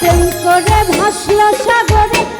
প্রেম করে ভাসল সাগরে।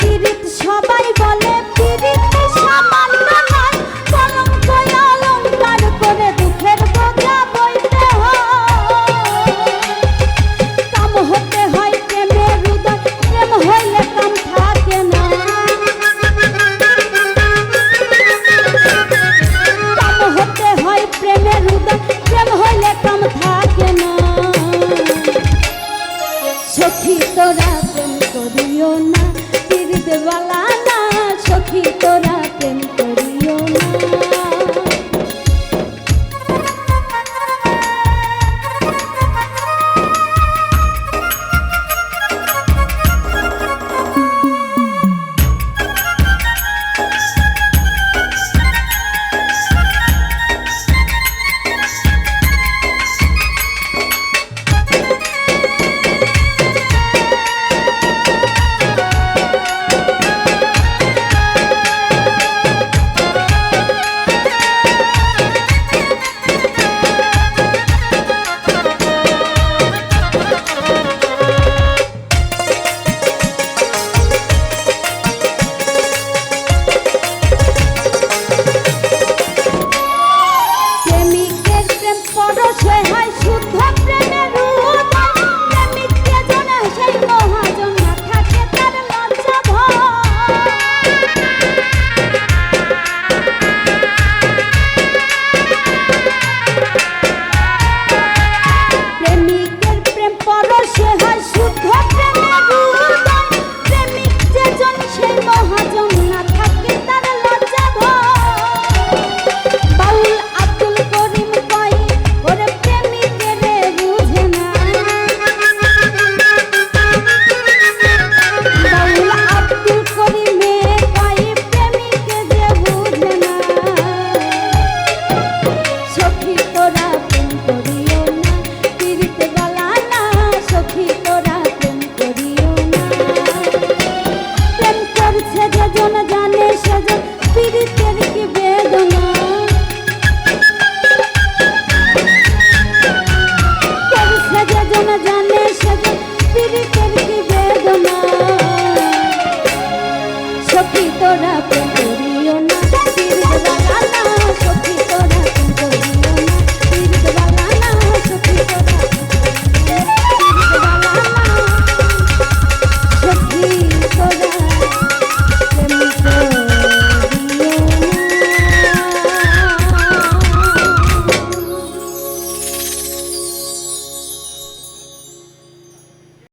পিরিত সবাই বলে পিরিত সামান্য নয় কলঙ্ক অলঙ্কার করে দুঃখের বোঝা বইতে কাম হতে হয় প্রেমের হৃদয়, প্রেম হইলে কাম থাকে না। কাম তোরা প্রেম করিও না পীর দেওয়ালা না সখী তোরা